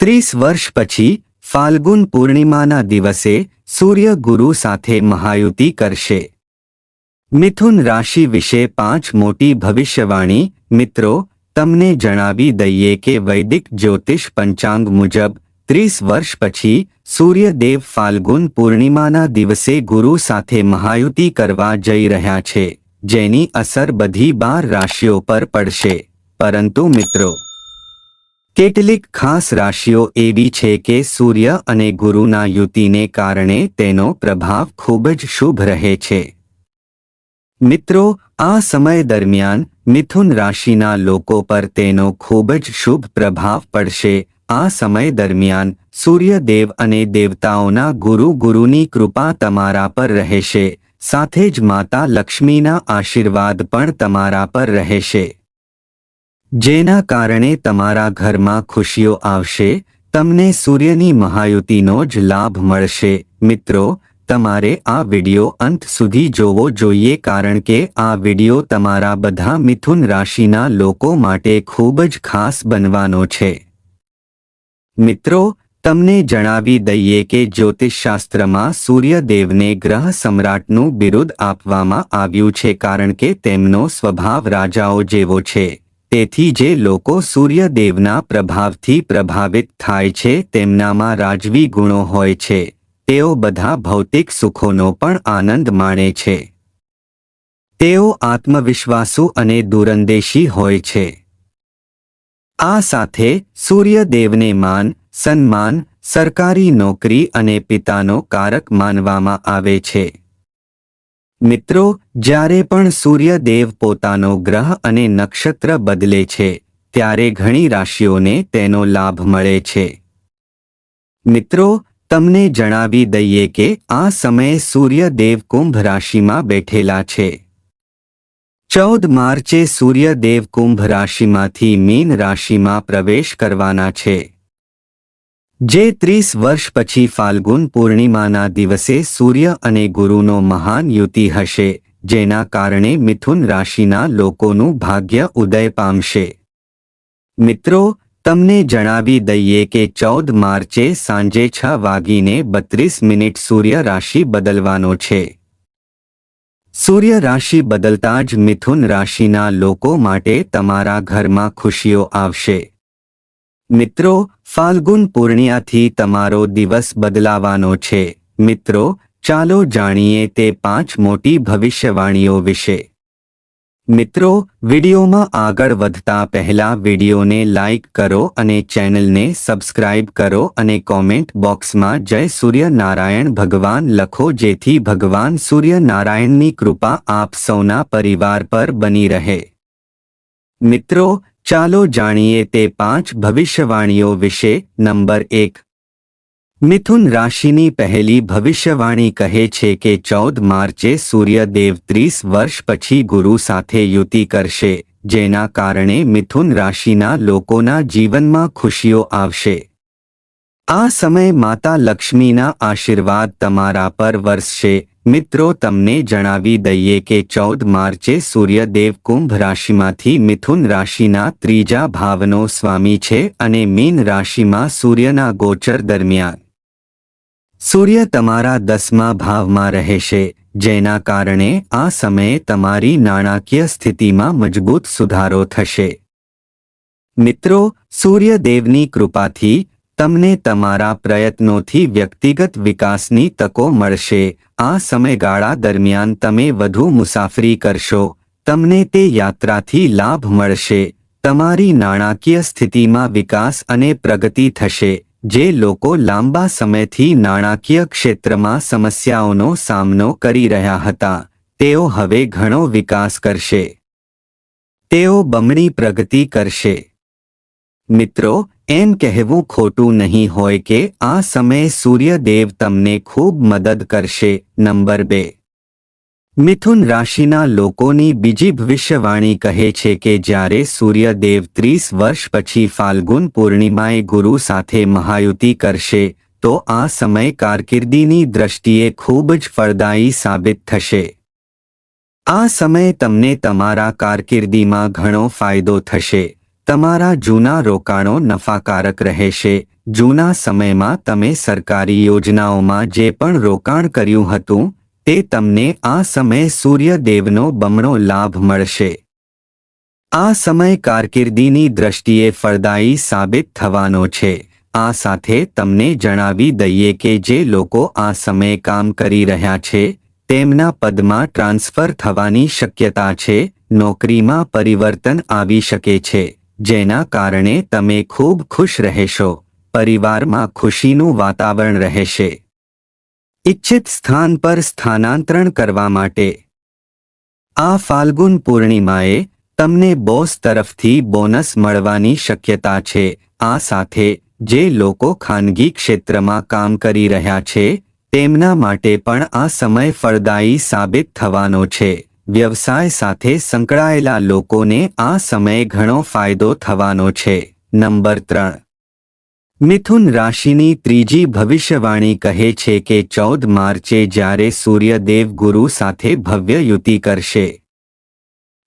ત્રીસ વર્ષ પછી ફાલ્ગુન પૂર્ણિમાના દિવસે સૂર્ય ગુરુ સાથે મહાયુતિ કરશે. મિથુન રાશિ વિશે પાંચ મોટી ભવિષ્યવાણી મિત્રો તમને જણાવી દઈએ કે વૈદિક જ્યોતિષ પંચાંગ મુજબ ત્રીસ વર્ષ પછી સૂર્યદેવ ફાલ્ગુન પૂર્ણિમાના દિવસે ગુરુ સાથે મહાયુતિ કરવા જઈ રહ્યા છે, જેની અસર બધી બાર રાશિઓ પર પડશે. પરંતુ મિત્રો કેટલીક ખાસ રાશિઓ એવી છે કે સૂર્ય અને ગુરુના યુતિને કારણે તેનો પ્રભાવ ખૂબ જ શુભ રહે છે. મિત્રો, આ સમય દરમિયાન મિથુન રાશિના લોકો પર તેનો ખૂબ જ શુભ પ્રભાવ પડશે. આ સમય દરમિયાન સૂર્યદેવ અને દેવતાઓના ગુરુ ગુરુની કૃપા તમારા પર રહેશે. સાથે જ માતા લક્ષ્મીના આશીર્વાદ પણ તમારા પર રહેશે. જેના કારણે તમારા ઘરમાં ખુશીઓ આવશે, તમને સૂર્યની મહાયુતિનો જ લાભ મળશે. મિત્રો, તમારે આ વિડિયો અંત સુધી જોવો જોઈએ કારણ કે આ વિડિયો તમારા બધા મિથુન રાશિના લોકો માટે ખૂબ જ ખાસ બનવાનો છે. મિત્રો, તમને જણાવી દઈએ કે જ્યોતિષશાસ્ત્રમાં સૂર્યદેવને ગ્રહ સમ્રાટનું બિરુદ આપવામાં આવ્યું છે કારણ કે તેમનો સ્વભાવ રાજાઓ જેવો છે. તેથી જે લોકો સૂર્યદેવના પ્રભાવથી પ્રભાવિત થાય છે તેમનામાં રાજવી ગુણો હોય છે, તેઓ બધા ભૌતિક સુખોનો પણ આનંદ માણે છે. તેઓ આત્મવિશ્વાસુ અને દૂરંદેશી હોય છે. આ સાથે સૂર્યદેવને માન, સન્માન, સરકારી નોકરી અને પિતાનો કારક માનવામાં આવે છે. મિત્રો, જ્યારે પણ સૂર્યદેવ પોતાનો ગ્રહ અને નક્ષત્ર બદલે છે, ત્યારે ઘણી રાશિઓને તેનો લાભ મળે છે. મિત્રો, તમને જણાવી દઈએ કે આ સમયે સૂર્યદેવ કુંભ રાશિમાં બેઠેલા છે. ચૌદ માર્ચે સૂર્યદેવ કુંભ રાશિમાંથી મીન રાશિમાં પ્રવેશ કરવાના છે. જે ત્રીસ વર્ષ પછી ફાલ્ગુન પૂર્ણિમાના દિવસે સૂર્ય અને ગુરુનો મહાન યુતિ હશે, જેના કારણે મિથુન રાશિના લોકોનું ભાગ્ય ઉદય પામશે. મિત્રો, તમને જણાવી દઈએ કે ચૌદ માર્ચે સાંજે છ વાગીને બત્રીસ મિનિટ સૂર્ય રાશિ બદલવાનો છે. સૂર્ય રાશિ બદલતા જ મિથુન રાશિના લોકો માટે તમારા ઘરમાં ખુશીઓ આવશે. મિત્રો, ફાલ્ગુન પૂર્ણિયાથી તમારો દિવસ બદલાવાનો છે. મિત્રો, ચાલો જાણીએ તે પાંચ મોટી ભવિષ્યવાણીઓ વિશે. મિત્રો, વિડિયોમાં આગળ વધતા પહેલા વિડિયોને લાઇક કરો અને ચેનલને સબસ્ક્રાઇબ કરો અને કોમેન્ટ બોક્સમાં જય સૂર્યનારાયણ ભગવાન લખો જેથી ભગવાન સૂર્યનારાયણની કૃપા આપ સૌના પરિવાર પર બની રહે. મિત્રો ચાલો જાણીએ તે પાંચ ભવિષ્યવાણીઓ વિશે નંબર એક. મિથુન રાશિની પહેલી ભવિષ્યવાણી કહે છે કે ચૌદ માર્ચે સૂર્યદેવ ત્રીસ વર્ષ પછી ગુરુ સાથે યુતિ કરશે, જેના કારણે મિથુન રાશિના લોકોના જીવનમાં ખુશીઓ આવશે. આ સમય માતા લક્ષ્મીના આશીર્વાદ તમારા પર વરસશે મિત્રો, તમને જણાવી દઈએ કે ચૌદ માર્ચે સૂર્યદેવ કુંભ રાશિમાંથી મિથુન રાશિના ત્રીજા ભાવનો સ્વામી છે અને મીન રાશિમાં સૂર્યના ગોચર દરમિયાન. સૂર્ય તમારા દસમા ભાવમાં રહેશે, જેના કારણે આ સમયે તમારી નાણાકીય સ્થિતિમાં મજબૂત સુધારો થશે. મિત્રો, સૂર્યદેવની કૃપાથી તમને તમારા પ્રયત્નોથી વ્યક્તિગત વિકાસની તકો મળશે. આ સમયગાળા દરમિયાન તમે વધુ મુસાફરી કરશો. તમને તે યાત્રાથી લાભ મળશે. તમારી નાણાકીય સ્થિતિમાં વિકાસ અને પ્રગતિ થશે. જે લોકો લાંબા સમયથી નાણાકીય ક્ષેત્રમાં સમસ્યાઓનો સામનો કરી રહ્યા હતા, તેઓ હવે ઘણો વિકાસ કરશે. તેઓ બમણી પ્રગતિ કરશે. મિત્રો એમ કહેવું ખોટું નહીં હોય કે આ સમયે સૂર્યદેવ તમને ખૂબ મદદ કરશે. નંબર બે. મિથુન રાશિના લોકોની બીજી ભવિષ્યવાણી કહે છે કે જ્યારે સૂર્યદેવ ત્રીસ વર્ષ પછી ફાલ્ગુન પૂર્ણિમાએ ગુરુ સાથે મહાયુતિ કરશે, તો આ સમય કારકિર્દીની દ્રષ્ટિએ ખૂબ જ ફળદાયી સાબિત થશે. આ સમય તમને તમારા કારકિર્દીમાં ઘણો ફાયદો થશે. તમારા જૂના રોકાણો નફાકારક રહેશે. જૂના સમયમાં તમે સરકારી યોજનાઓમાં જે પણ રોકાણ કર્યું હતું, તે તમને આ સમયે સૂર્યદેવનો બમણો લાભ મળશે. આ સમય કારકિર્દીની દ્રષ્ટિએ ફળદાયી સાબિત થવાનો છે. આ સાથે તમને જણાવી દઈએ કે જે લોકો આ સમયે કામ કરી રહ્યા છે, તેમના પદમાં ટ્રાન્સફર થવાની શક્યતા છે, નોકરીમાં પરિવર્તન આવી શકે છે. જેના કારણે તમે ખૂબ ખુશ રહેશો, પરિવારમાં ખુશીનું વાતાવરણ રહેશે. ઇચ્છિત સ્થાન પર સ્થાનાંતરણ કરવા માટે. આ ફાલ્ગુન પૂર્ણિમાએ તમને બોસ તરફથી બોનસ મળવાની શક્યતા છે. આ સાથે, જે લોકો ખાનગી ક્ષેત્રમાં કામ કરી રહ્યા છે, તેમના માટે પણ આ સમય ફળદાયી સાબિત થવાનો છે. વ્યવસાય સાથે સંકળાયેલા લોકોને આ સમયે ઘણો ફાયદો થવાનો છે. નંબર ત્રણ. મિથુન રાશિની ત્રીજી ભવિષ્યવાણી કહે છે કે ચૌદ માર્ચે જ્યારે સૂર્યદેવ ગુરુ સાથે ભવ્ય યુતિ કરશે.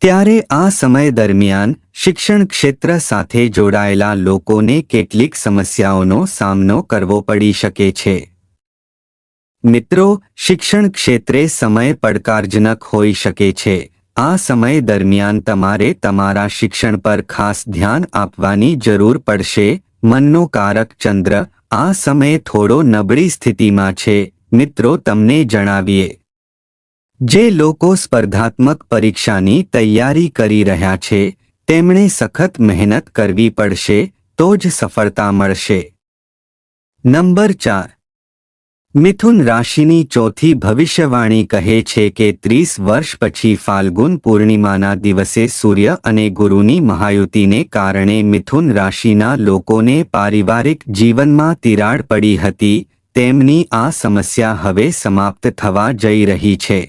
ત્યારે આ સમય દરમિયાન શિક્ષણ ક્ષેત્ર સાથે જોડાયેલા લોકોને કેટલીક સમસ્યાઓનો સામનો કરવો પડી શકે છે. મિત્રો, શિક્ષણ ક્ષેત્રે સમય પડકારજનક હોઈ શકે છે. આ સમય દરમિયાન તમારે તમારા શિક્ષણ પર ખાસ ધ્યાન આપવાની જરૂર પડશે. મનનો કારક ચંદ્ર, આ સમયે થોડો નબળી સ્થિતિમાં છે. મિત્રો, તમને જણાવીએ. જે લોકો સ્પર્ધાત્મક પરીક્ષાની તૈયારી કરી રહ્યા છે, તેમણે સખત મહેનત કરવી પડશે, તો જ સફળતા મળશે. નંબર ચાર. મિથુન રાશિની ચોથી ભવિષ્યવાણી કહે છે કે ત્રીસ વર્ષ પછી ફાલ્ગુન પૂર્ણિમાના દિવસે સૂર્ય અને ગુરુની મહાયુતિને કારણે મિથુન રાશિના લોકોને પારિવારિક જીવનમાં તિરાડ પડી હતી, તેમની આ સમસ્યા હવે સમાપ્ત થવા જઈ રહી છે.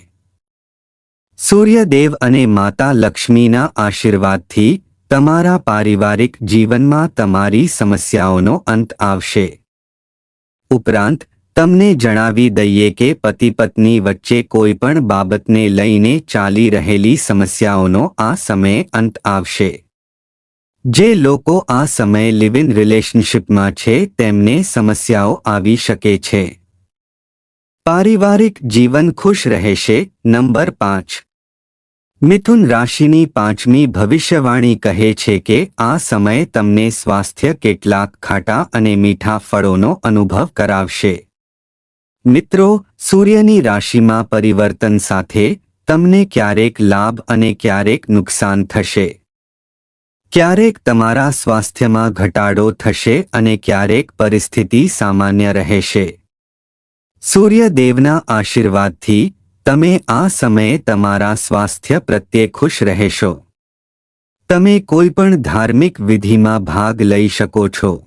સૂર્યદેવ અને માતા લક્ષ્મીના આશીર્વાદથી તમારા પારિવારિક જીવનમાં તમારી સમસ્યાઓનો અંત આવશે. ઉપરાંત તમને જણાવી દઈએ કે પતિ પત્ની વચ્ચે કોઈ પણ બાબતને લઈને ચાલી રહેલી સમસ્યાઓનો આ સમયે અંત આવશે. જે લોકો આ સમયે લિવ ઇન રિલેશનશિપમાં છે, તેમને સમસ્યાઓ આવી શકે છે. પારિવારિક જીવન ખુશ રહેશે, નંબર પાંચ. મિથુન રાશિની પાંચમી ભવિષ્યવાણી કહે છે કે, આ સમયે તમને સ્વાસ્થ્ય કેટલાક ખાટા અને મીઠા ફળોનો અનુભવ કરાવશે. મિત્રો, સૂર્યની રાશિમાં પરિવર્તન સાથે તમને ક્યારેક લાભ અને ક્યારેક નુકસાન થશે. ક્યારેક તમારા સ્વાસ્થ્યમાં ઘટાડો થશે અને ક્યારેક પરિસ્થિતિ સામાન્ય રહેશે. સૂર્યદેવના આશીર્વાદથી તમે આ સમયે તમારા સ્વાસ્થ્ય પ્રત્યે ખુશ રહેશો. તમે કોઈ પણ ધાર્મિક વિધિમાં ભાગ લઈ શકો છો.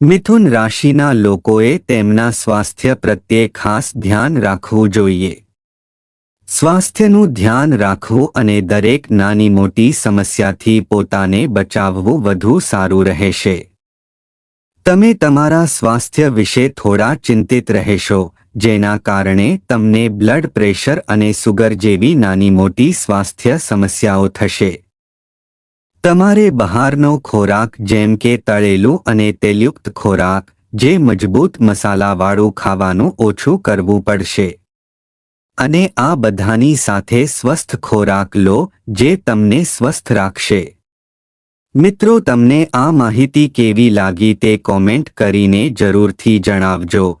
મિથુન રાશિના લોકોએ તેમના સ્વાસ્થ્ય પ્રત્યે ખાસ ધ્યાન રાખવું જોઈએ. સ્વાસ્થ્યનું ધ્યાન રાખવું અને દરેક નાની મોટી સમસ્યાથી પોતાને બચાવવું વધુ સારું રહેશે. તમે તમારા સ્વાસ્થ્ય વિશે થોડા ચિંતિત રહેશો, જેના કારણે તમને બ્લડ પ્રેશર અને સુગર જેવી નાની મોટી સ્વાસ્થ્ય સમસ્યાઓ થશે. તમારે બહારનો ખોરાક જેમ કે તળેલું અને તેલયુક્ત ખોરાક, જે મજબૂત મસાલાવાળું ખાવાનું ઓછું કરવું પડશે. અને આ બધાની સાથે સ્વસ્થ ખોરાક લો, જે તમને સ્વસ્થ રાખશે. મિત્રો, તમને આ માહિતી કેવી લાગી તે કોમેન્ટ કરીને જરૂરથી જણાવજો.